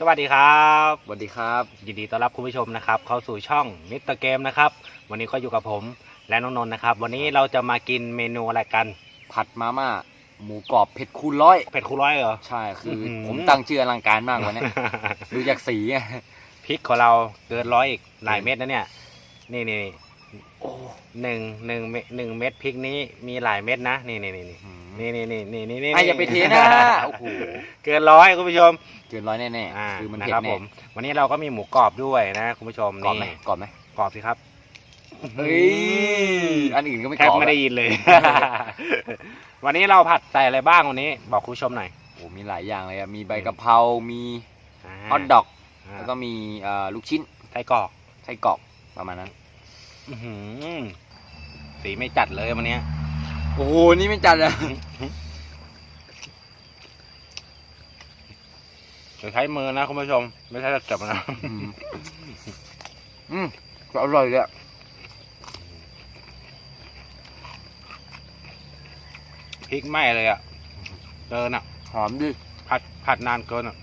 สวัสดีครับสวัสดีครับ ยินดีต้อนรับคุณผู้ชมนะครับ เข้าสู่ช่องมิสเตอร์เกมนะครับ วันนี้ก็อยู่กับผมและน้องนนท์นะครับ วันนี้เราจะมากินเมนูอะไรกันผัดมาม่าหมูกรอบเผ็ดคูณร้อยเผ็ดคูร้อยเหรอ ใช่คือออหือ ผมตั้งชื่ออลังการมากวันนี้ดูจากสีอะพริกของเราเกินร้อยอีกหลายเม็ดนะเนี่ย นี่นี่นี่โอ้หนึ่งหนึ่งเม็ดหนึ่งเม็ดพริกนี้มีหลายเม็ดนะ นี่นี่นี่นี่ นี่นี่นี่นี่นี่นี่ไอ้อย่าไปเทนะโอ้โหเกินร้อยคุณผู้ชมเกินร้อยแน่อ่าๆคือมันนะเผ็ดครับแน่ผมวันนี้เราก็มีหมูกรอบด้วยนะคุณผู้ชมกรอบไหมนี่กรอบไหมกรอบสิครับเฮ้ยอันอื่นก็ไม่แทกบรอบไม่ได้ยินเลย วันนี้เราผัดใส่อะไรบ้างวันนี้ บอกคุณผู้ชมหน่อยโอ้มีหลายอย่างเลยอะมีใบกะเพรา มีาฮอทดอก อ่าแล้วก็มีเอ่อลูกชิ้นไส้กรอกไส้กรอกประมาณนั้น อื้อหือสีไม่จัดเลยวันเนี้ย โอ้โห นี่ไม่จัดเลยจะใช้มือนะคุณผู้ชม ไม่ใช่จับนะ อืมอืมก็อร่อยเลยอะพริกไหม้เลยอะเกินอะ หอมดิ ผัดผัดนานเกินอะ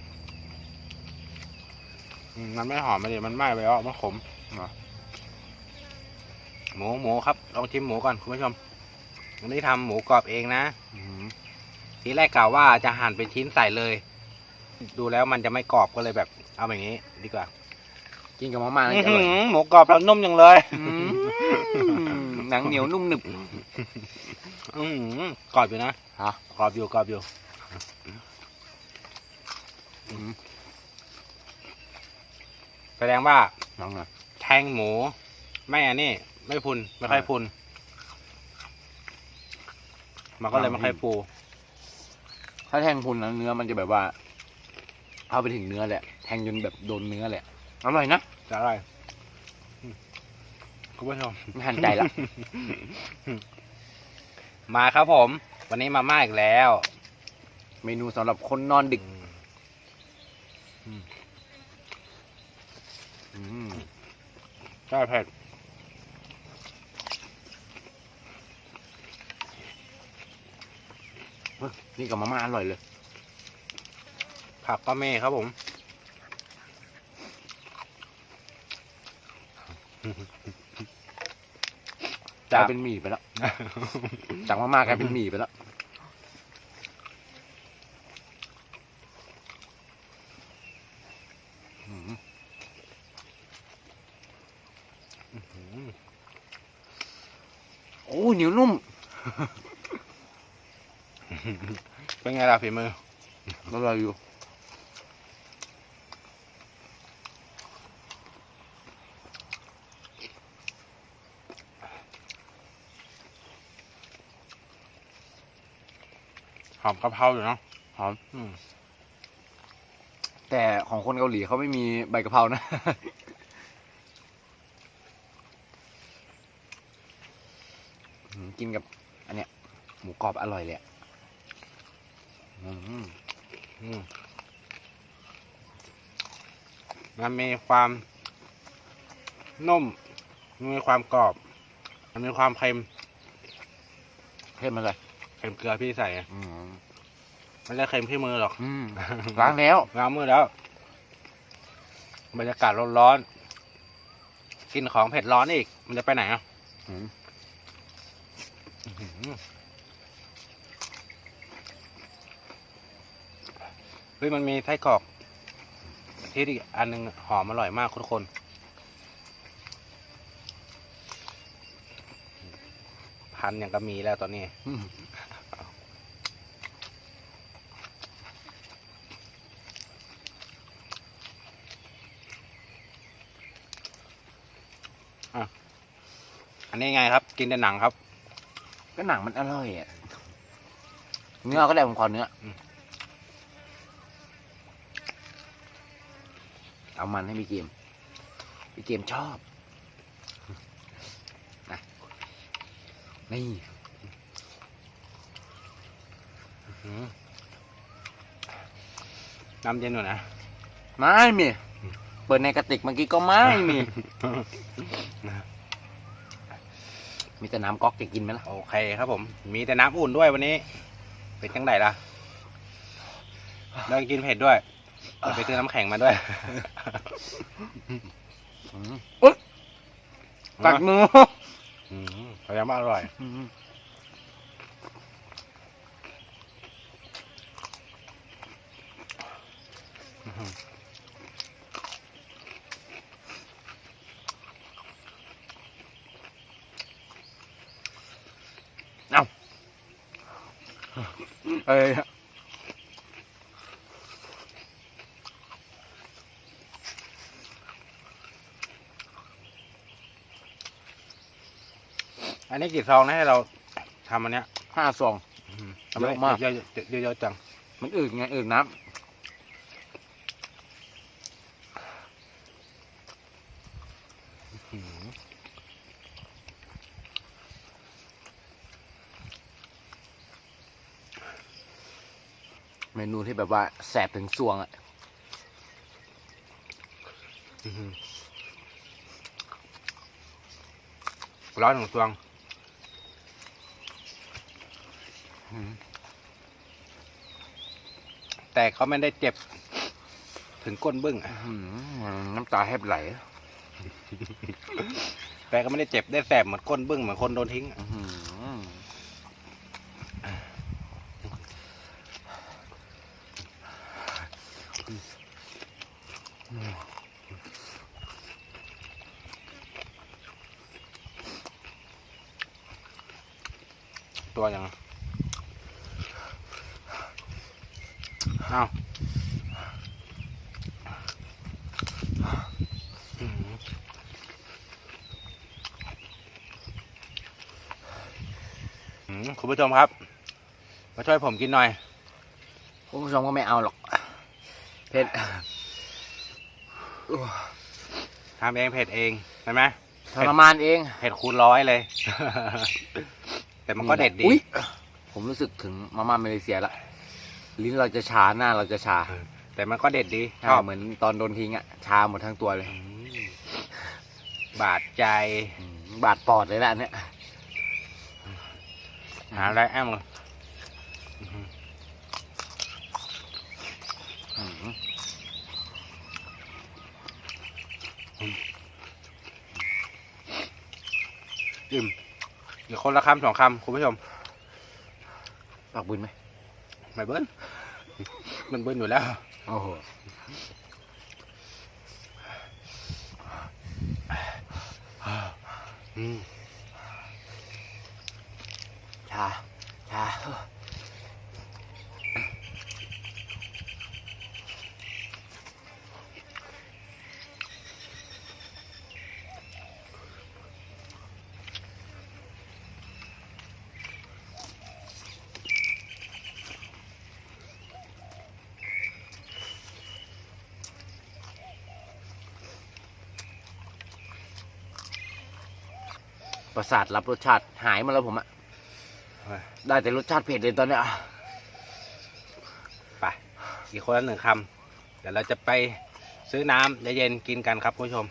อืมมันไม่หอมไม่ดีมันไหม้ไปแล้วมันขมหมูหมูครับ ลองชิมหมูก่อนคุณผู้ชม วันนี้ทำหมูกรอบเองนะอืมทีแรกกล่าวว่าจะหั่นเป็นชิ้นใส่เลย ดูแล้วมันจะไม่กรอบก็เลยแบบ เอาแบบนี้ ดีกว่ากินกับมาม่าน่าอื้อจะอหืร่อยอหมูกรอบแล้วนุ่มจังเลยอืมหนังเหนียวนุ่มหนึบอื้อหือกรอบอยู่นะฮะกรอบอยู่กรอบอยู่อืมแสดงว่าน้องอะแทงหมู ไม่อันนี้ไม่พุนไม่ค่อยพุน มันก็เลยไม่ค่อยฟูถ้าแทงพุนนะเนื้อมันจะแบบว่าเข้าไปถึงเนื้อแหละ แทงจนแบบโดนเนื้อแหละอร่อยนะจะอร่อยอืมคุณผู้ชมไม่หันใจละมาครับผม วันนี้มาม่าอีกแล้ว เมนูสำหรับคนนอนดึกอืมใช่เผ็ด นี่กับมาม่าอร่อยเลย ผักก็เม่ครับผมกลายเป็นหมี่ไปแล้วจากมาม่ากลายเป็นหมี่ไปแล้วอืมโอ้เหนียวนุ่ม เป็นไงล่ะฝีมืออร่อยอยู่หอมกะเพราอยู่เนาะหอมอืมแต่ของคนเกาหลีเขาไม่มีใบกะเพรานะอืมกินกับ อันเนี้ย หมูกรอบอร่อยเลยอะอื มอืมมันมีความนุ่ม มีความกรอบ มันมีความเค็มเข้มมาเลยเค็มเกลือพี่ใส่อะอืมไม่ได้เค็มที่มือหรอกอืมล้างแล้วล้างมือแล้ว บรรยากาศร้อนๆ กินของเผ็ดร้อนอีก มันจะไปไหนอะ อืม เฮ้ยมันมีไส้กรอกที่อีกอันหนึงหอมอร่อยมากทุกคน พันอย่างก็มีแล้วตอนนี้อืมอันนี้ไงครับ กินแต่หนังครับ ก็หนังมันอร่อยอะเนื้อก็ได้ผมขอเนื้ออ ม เอามันให้พี่เกมพี่เกมชอบนะนี่อืมน้ำเย็นหน่อยนะ ไม่มี เปิดในกระติกเมื่อกี้ก็ไม่มี มีแต่น้ำก๊อกจะกินไหมล่ะ โอเคครับผม มีแต่น้ำอุ่นด้วยวันนี้ เป็นจังไดล่ะเรากินเผ็ดด้วย จะไปซื้อน้ำแข็งมาด้วยอืมอุ๊ยกัดมืออืมพยายามว่าอร่อยอืมเอาเอ้ย อันนี้กี่ซองนะให้เราทำอันเนี้ยห้าซองทำไมเยอะมากเยอะเยอะเยอะจัง มันอืดไงอืดน้ำเมนูที่แบบว่าแสบถึงสวงอะร้อยหนึ่งซอง อืม แต่เขาไม่ได้เจ็บ ถึงก้นบึ้งอะอื้อหือน้ำตาแทบไหล แต่ก็ไม่ได้เจ็บได้แสบเหมือนก้นบึ้งเหมือนคนโดนทิ้งอะอื้อหือตัวยัง เอาอืมอืมคุณผู้ชมครับ มาช่วยผมกินหน่อย คุณผู้ชมก็ไม่เอาหรอก เผ็ดทำเองเผ็ดเองใช่ไหมทรมานเอง เผ็ดคูณร้อยเลย แต่มันก็เด็ดดีอุ๊ยผมรู้สึกถึงมาม่ามาเลเซียละ ลิ้นเราจะชาหน้าเราจะชา แต่มันก็เด็ดดีชอบเหมือนตอนโดนทิ้งอะชาหมดทั้งตัวเลยอืมบาดใจอืมบาดปอดเลยแหละอันเนี่ยหาอะไรแอมเลยอืมอิ่มเดี๋ยวคนละคำสองคำคุณผู้ชมปากบุญไหม ไม่เบิ้ลมันเบิ้ลอยู่แล้วโอ้โหอืมชาชา ประสาทรับรสชาติหายหมาแล้วผมอะได้แต่รสชาติเผ็ดเลยตอนเนี้ยไปอีกคนละหนึ่งคำเดี๋ยวเราจะไปซื้อน้ำเย็นๆกินกันครับคุณผู้ชม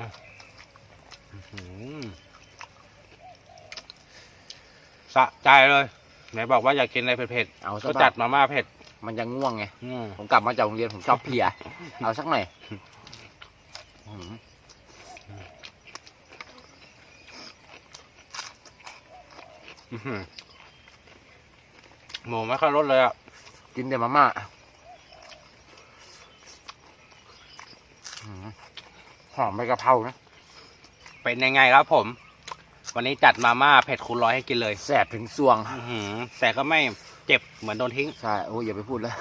อื้อหือสะใจเลยไหนบอกว่าอยากกินอะไรเผ็ดเอาๆซะก็บ้างจัดมาม่าเผ็ด มันยังง่วงไงอืมผมกลับมาจากโรงเรียนผมชอบเพลีย เอาสักหน่อยอืม อื้อ หือหมูไม่ค่อยลดเลยอะ กินแต่มาม่าอืมหอมใบกะเพรานะ เป็นยังไงครับผม วันนี้จัดมาม่าเผ็ดคูณร้อยให้กินเลยแสบถึงสวง อื้อหือแต่ก็ไม่เจ็บเหมือนโดนทิ้ง ใช่ โอ้ยอย่าไปพูดเลย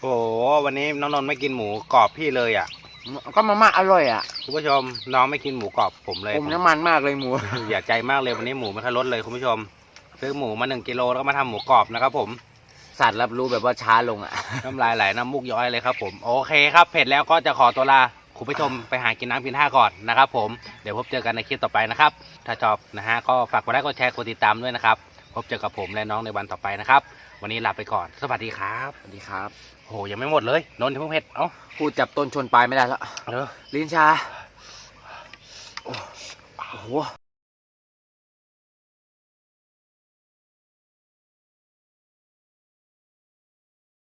โอ้โหวันนี้น้องนนท์ไม่กินหมูกรอบพี่เลยอะ ก็มาม่าอร่อยอะคุณผู้ชมน้องไม่กินหมูกรอบผมเลยอมน้ำมันมากเลยหมู อย่าใจมากเลยวันนี้หมูไม่ค่อยลดเลยคุณผู้ชม ซื้อหมูมาหนึ่งกิโลแล้วก็มาทำหมูกรอบนะครับผมสัตว์รับรู้แบบว่าช้าลงอะน้ำลายไหลน้ำมูกย้อยเลยครับผมโอเคครับเผ็ดแล้วก็จะขอตัวลาคุณผู้ชมไปหากินน้ำกินท่าก่อนนะครับผมเดี๋ยวพบเจอกันในคลิปต่อไปนะครับ ถ้าชอบนะฮะก็ฝากกดไลค์กดแชร์กดติดตามด้วยนะครับ พบเจอกับผมและน้องในวันต่อไปนะครับ วันนี้ลาไปก่อน สวัสดีครับสวัสดีครับโอ้โหยังไม่หมดเลยนนท์ที่เพิ่งเผ็ดเอ้าพูดจับต้นชนปลายไม่ได้แล้วเออลิ้นชา โอ้โห